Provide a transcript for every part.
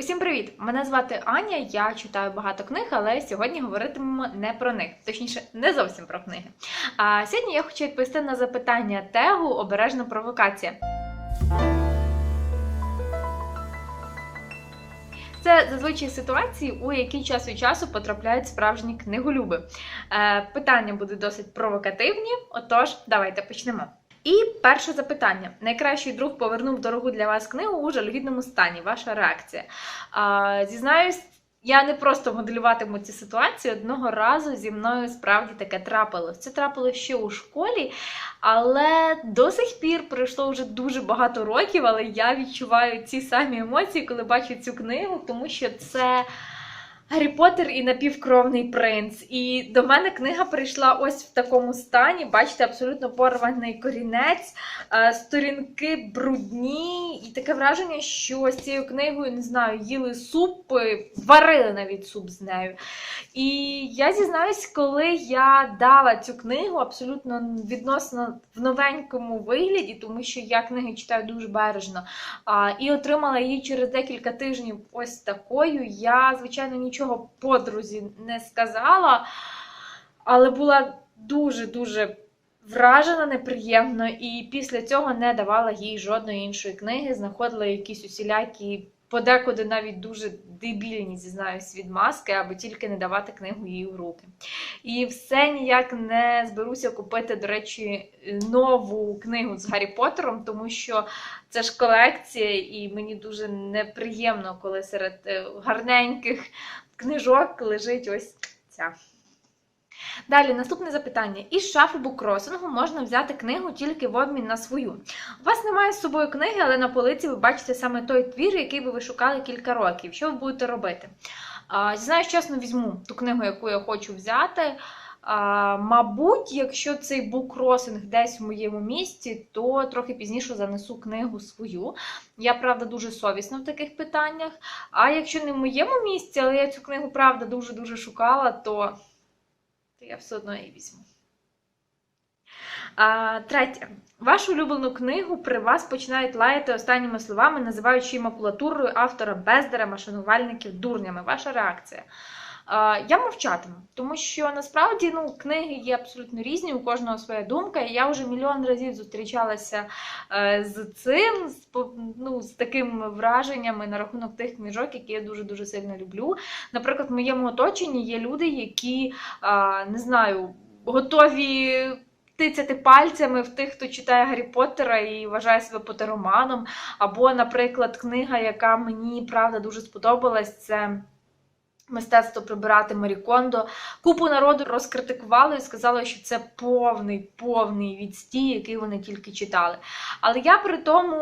Усім привіт! Мене звати Аня. Я читаю багато книг, але сьогодні говоритимемо не про них, точніше, не зовсім про книги. А сьогодні я хочу відповісти на запитання тегу Обережна провокація. Це зазвичай ситуації, у які час від часу потрапляють справжні книголюби. Е, питання будуть досить провокативні, отож, давайте почнемо. І перше запитання: найкращий друг повернув дорогу для вас книгу у жалюгідному стані. Ваша реакція? А, зізнаюсь, я не просто моделюватиму ці ситуації. Одного разу зі мною справді таке трапилось. Це трапилось ще у школі, але до сих пір пройшло вже дуже багато років, але я відчуваю ці самі емоції, коли бачу цю книгу, тому що це. Гаррі Поттер і напівкровний принц. І до мене книга прийшла ось в такому стані. Бачите, абсолютно порваний корінець, е, сторінки брудні, і таке враження, що з цією книгою не знаю, їли суп, е, варили навіть суп з нею. І я зізнаюсь, коли я дала цю книгу абсолютно відносно в новенькому вигляді, тому що я книги читаю дуже бережно, і отримала її через декілька тижнів ось такою. Я, звичайно, нічого подрузі не сказала, але була дуже-дуже вражена неприємно, і після цього не давала їй жодної іншої книги, знаходила якісь усілякі. Подекуди навіть дуже дебільні, зізнаюсь, відмазки, аби тільки не давати книгу їй у руки. І все ніяк не зберуся купити, до речі, нову книгу з Гаррі Поттером, тому що це ж колекція, і мені дуже неприємно, коли серед е, гарненьких книжок лежить ось ця. Далі, наступне запитання. Із шафи букросингу можна взяти книгу тільки в обмін на свою. У вас немає з собою книги, але на полиці ви бачите саме той твір, який ви шукали кілька років. Що ви будете робити? Знаю, чесно, візьму ту книгу, яку я хочу взяти. А, Мабуть, якщо цей буккросинг десь в моєму місці, то трохи пізніше занесу книгу свою. Я, правда, дуже совісна в таких питаннях. А якщо не в моєму місці, але я цю книгу, правда, дуже-дуже шукала, то то я все одно її візьму. А, Третє. Вашу улюблену книгу при вас починають лаяти останніми словами, називаючи макулатурою автора бездаря, машинувальників дурнями. Ваша реакція. Я мовчатиму, тому що насправді ну, книги є абсолютно різні, у кожного своя думка. І я вже мільйон разів зустрічалася е, з цим, з, ну, з такими враженнями на рахунок тих книжок, які я дуже-дуже сильно люблю. Наприклад, в моєму оточенні є люди, які не знаю, готові. Тицяти пальцями в тих, хто читає Гаррі Поттера і вважає себе потероманом. Або, наприклад, книга, яка мені правда дуже сподобалась, це Мистецтво прибирати Марі Кондо. Купу народу розкритикували і сказали, що це повний, повний відстій, який вони тільки читали. Але я при тому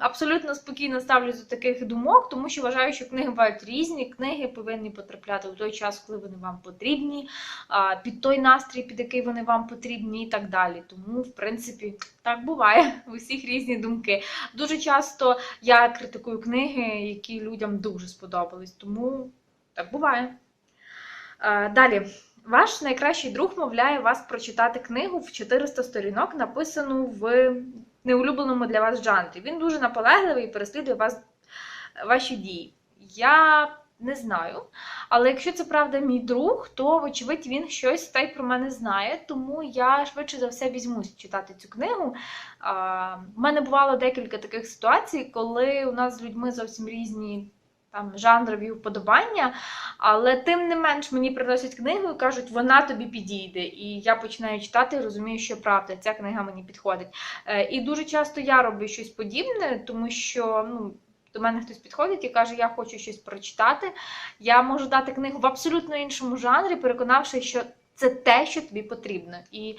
абсолютно спокійно ставлюсь до таких думок, тому що вважаю, що книги бувають різні. Книги повинні потрапляти у той час, коли вони вам потрібні, під той настрій, під який вони вам потрібні, і так далі. Тому, в принципі, так буває. У всіх різні думки. Дуже часто я критикую книги, які людям дуже сподобались. Тому. Так буває. Е, Далі. Ваш найкращий друг мовляє вас прочитати книгу в 400 сторінок, написану в неулюбленому для вас жанрі. Він дуже наполегливий і переслідує вас, ваші дії. Я не знаю. Але якщо це правда мій друг, то, вочевидь, він щось та й про мене знає, тому я швидше за все візьмусь читати цю книгу. А, в мене бувало декілька таких ситуацій, коли у нас з людьми зовсім різні там жанрові вподобання, але тим не менш мені приносять книгу і кажуть, вона тобі підійде. І я починаю читати і розумію, що правда, ця книга мені підходить. Е, І дуже часто я роблю щось подібне, тому що ну. До мене хтось підходить і каже, я хочу щось прочитати. Я можу дати книгу в абсолютно іншому жанрі, переконавши, що це те, що тобі потрібно. І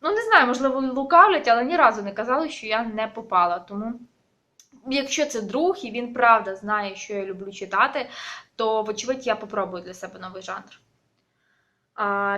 ну не знаю, можливо, лукавлять, але ні разу не казали, що я не попала. Тому якщо це друг і він правда знає, що я люблю читати, то, вочевидь, я попробую для себе новий жанр.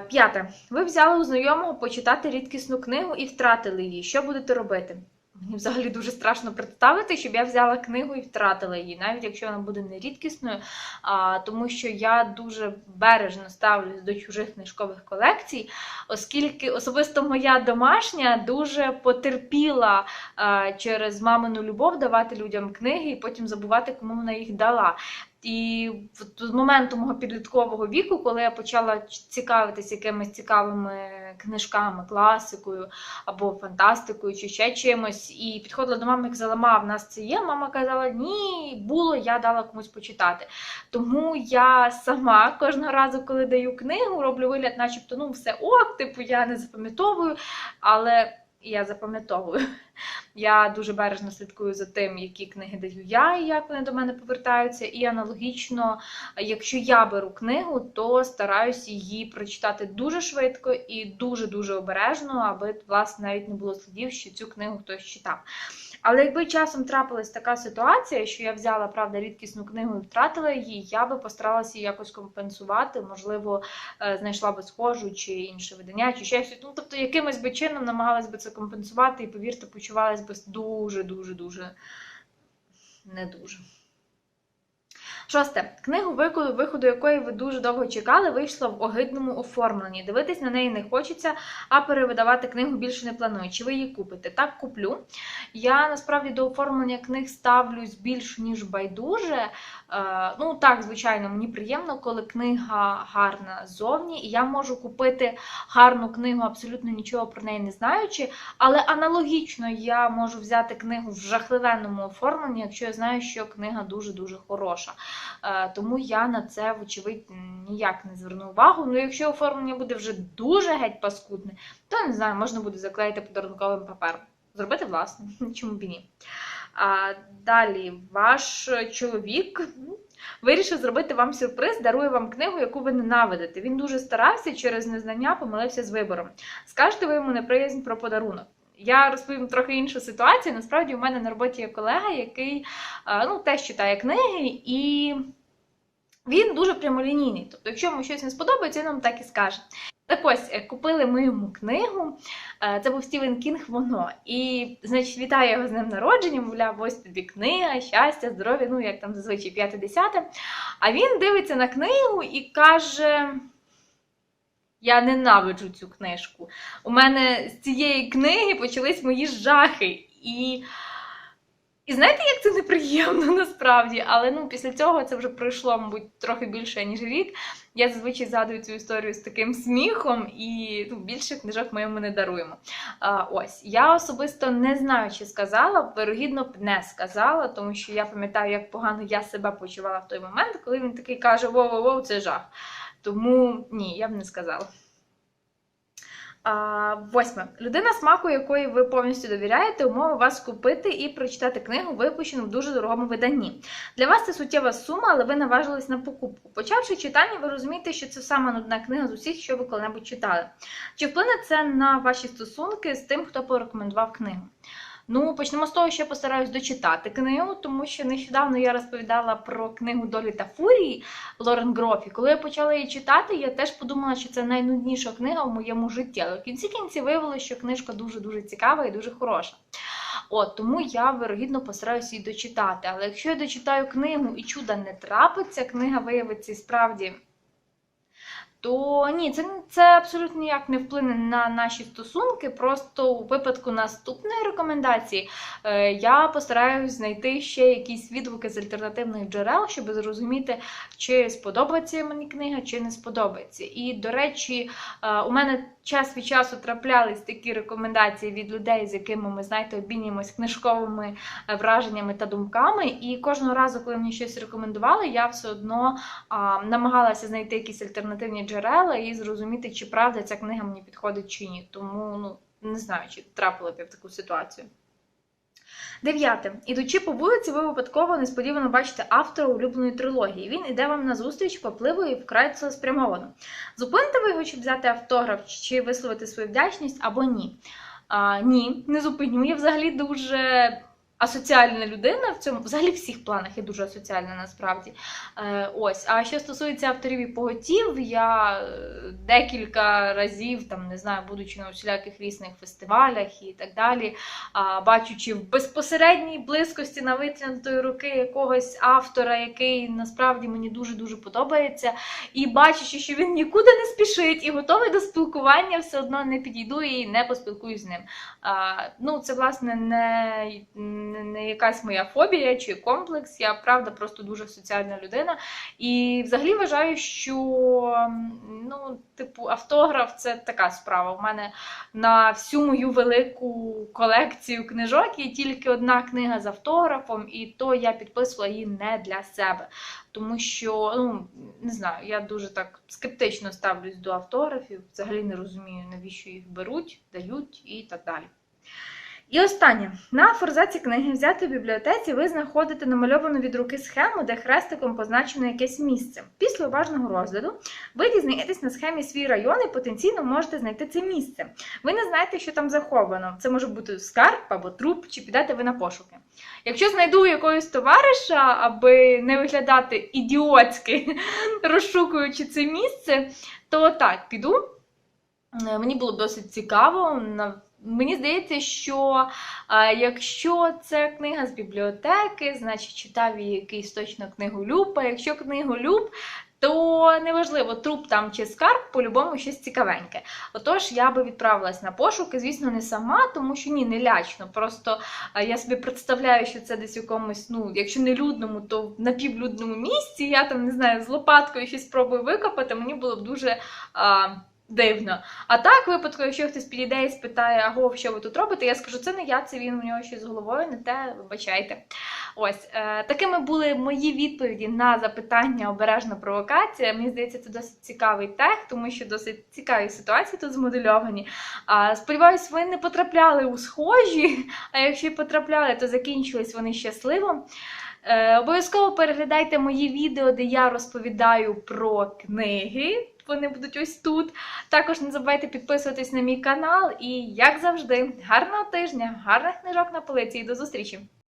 П'яте. Ви взяли у знайомого почитати рідкісну книгу і втратили її. Що будете робити? Мені взагалі дуже страшно представити, щоб я взяла книгу і втратила її, навіть якщо вона буде не рідкісною, а, тому що я дуже бережно ставлюсь до чужих книжкових колекцій, оскільки особисто моя домашня дуже потерпіла а, через мамину любов давати людям книги і потім забувати, кому вона їх дала. І з моменту мого підліткового віку, коли я почала цікавитися якимись цікавими книжками, класикою або фантастикою, чи ще чимось, і підходила до мами і казала, ма, в нас це є. Мама казала, ні, було, я дала комусь почитати. Тому я сама кожного разу, коли даю книгу, роблю вигляд, начебто, ну, все ок, типу, я не запам'ятовую, але я запам'ятовую. Я дуже бережно слідкую за тим, які книги даю я і як вони до мене повертаються. І аналогічно, якщо я беру книгу, то стараюся її прочитати дуже швидко і дуже-дуже обережно, аби власне навіть не було слідів, що цю книгу хтось читав. Але якби часом трапилась така ситуація, що я взяла правда рідкісну книгу і втратила її, я би постаралася її якось компенсувати, можливо, е, знайшла би схожу чи інше видання, чи ще щось. Ну тобто, якимось би чином намагалась би це компенсувати, і повірте, почувалась би дуже, дуже, дуже не дуже. Шосте. Книгу виходу, якої ви дуже довго чекали, вийшла в огидному оформленні. Дивитись на неї не хочеться, а перевидавати книгу більше не планую. Чи ви її купите? Так, куплю. Я насправді до оформлення книг ставлюсь більш ніж байдуже. Е, ну так, звичайно, мені приємно, коли книга гарна ззовні, і я можу купити гарну книгу, абсолютно нічого про неї не знаючи. Але аналогічно я можу взяти книгу в жахливенному оформленні, якщо я знаю, що книга дуже-дуже хороша. Е, Тому я на це, вочевидь, ніяк не зверну увагу. Ну, якщо оформлення буде вже дуже геть паскудне, то не знаю, можна буде заклеїти подарунковим папером. Зробити власне, чому б і ні. А далі ваш чоловік вирішив зробити вам сюрприз, дарує вам книгу, яку ви ненавидите. Він дуже старався через незнання помилився з вибором. Скажете ви йому неприязнь про подарунок. Я розповім трохи іншу ситуацію. Насправді, у мене на роботі є колега, який е, ну, теж читає книги, і він дуже прямолінійний. Тобто, якщо йому щось не сподобається, він нам так і скаже. Так ось, е, купили ми йому книгу. е, Це був Стівен Кінг, воно. І, значить, вітаю його з днем народження, мовляв, ось тобі книга, щастя, здоров'я, ну як там зазвичай п'яте-десяте. А він дивиться на книгу і каже: Я ненавиджу цю книжку. У мене з цієї книги почались мої жахи. І і знаєте, як це неприємно насправді, але ну після цього це вже пройшло, мабуть, трохи більше, ніж рік. Я зазвичай згадую цю історію з таким сміхом, і ну, більше книжок ми йому не даруємо. А, ось я особисто не знаю, чи сказала, вирогідно б не сказала, тому що я пам'ятаю, як погано я себе почувала в той момент, коли він такий каже: воу-воу-воу, це жах. Тому ні, я б не сказала. А, Восьме. Людина смаку, якої ви повністю довіряєте, умови вас купити і прочитати книгу, випущену в дуже дорогому виданні. Для вас це суттєва сума, але ви наважились на покупку. Почавши читання, ви розумієте, що це сама нудна книга з усіх, що ви коли-небудь читали. Чи вплине це на ваші стосунки з тим, хто порекомендував книгу? Ну, почнемо з того, що я постараюсь дочитати книгу, тому що нещодавно я розповідала про книгу Долі та Фурії Лорен Грофі. Коли я почала її читати, я теж подумала, що це найнудніша книга в моєму житті. Але в кінці кінці виявилося, що книжка дуже-дуже цікава і дуже хороша. От, тому я вирогідно постараюся її дочитати. Але якщо я дочитаю книгу і чуда не трапиться, книга виявиться і справді. То ні, це, це абсолютно ніяк не вплине на наші стосунки. Просто у випадку наступної рекомендації е, я постараюсь знайти ще якісь відгуки з альтернативних джерел, щоб зрозуміти, чи сподобається мені книга, чи не сподобається. І, до речі, е, у мене час від часу траплялись такі рекомендації від людей, з якими ми, знаєте, обмінюємось книжковими е, враженнями та думками. І кожного разу, коли мені щось рекомендували, я все одно а, намагалася знайти якісь альтернативні джерела і зрозуміти, чи правда ця книга мені підходить чи ні. Тому ну не знаю, чи трапила б я в таку ситуацію. Дев'яте. Ідучи по вулиці, ви випадково несподівано бачите автора улюбленої трилогії. Він іде вам на зустріч попливо і вкрай цілеспрямовано. Зупините ви його, щоб взяти автограф, чи висловити свою вдячність або ні. А, Ні, не зупиню. Я взагалі дуже асоціальна людина в цьому, взагалі всіх планах я дуже асоціальна насправді. Е, ось. А що стосується авторів і поготів, я е, декілька разів, там не знаю, будучи на усіляких різних фестивалях і так далі, а, бачучи в безпосередній близькості на витягнутої руки якогось автора, який насправді мені дуже-дуже подобається, і бачачи, що він нікуди не спішить і готовий до спілкування, все одно не підійду і не поспілкуюсь з ним. А, ну, це, власне, не не, якась моя фобія чи комплекс. Я правда просто дуже соціальна людина. І взагалі вважаю, що ну, типу, автограф це така справа. У мене на всю мою велику колекцію книжок є тільки одна книга з автографом, і то я підписувала її не для себе. Тому що, ну не знаю, я дуже так скептично ставлюсь до автографів, взагалі не розумію, навіщо їх беруть, дають і так далі. І останнє. На форзаці книги взяти в бібліотеці ви знаходите намальовану від руки схему, де хрестиком позначено якесь місце. Після уважного розгляду ви дізнаєтесь на схемі свій район і потенційно можете знайти це місце. Ви не знаєте, що там заховано. Це може бути скарб або труп, чи підете ви на пошуки. Якщо знайду якогось товариша, аби не виглядати ідіотськи, розшукуючи це місце, то так, піду. Мені було досить цікаво. Мені здається, що е, якщо це книга з бібліотеки, значить читав її якийсь точно книголюб, а якщо книголюб, то неважливо, труп там чи скарб, по-любому щось цікавеньке. Отож, я би відправилась на пошуки, звісно, не сама, тому що ні, не лячно. Просто е, я собі представляю, що це десь в якомусь, ну, якщо не людному, то в напівлюдному місці. Я там не знаю, з лопаткою щось спробую викопати, мені було б дуже. А, Дивно. А так, випадку, якщо хтось підійде і спитає, аго, що ви тут робите, я скажу, це не я, це він у нього щось з головою, не те, вибачайте. Ось е, такими були мої відповіді на запитання обережна провокація. Мені здається, це досить цікавий тег, тому що досить цікаві ситуації тут змодельовані. А, сподіваюсь, ви не потрапляли у схожі, а якщо потрапляли, то закінчились вони щасливо. Е, обов'язково переглядайте мої відео, де я розповідаю про книги. Вони будуть ось тут. Також не забувайте підписуватись на мій канал. І, як завжди, гарного тижня, гарних книжок на полиці і до зустрічі!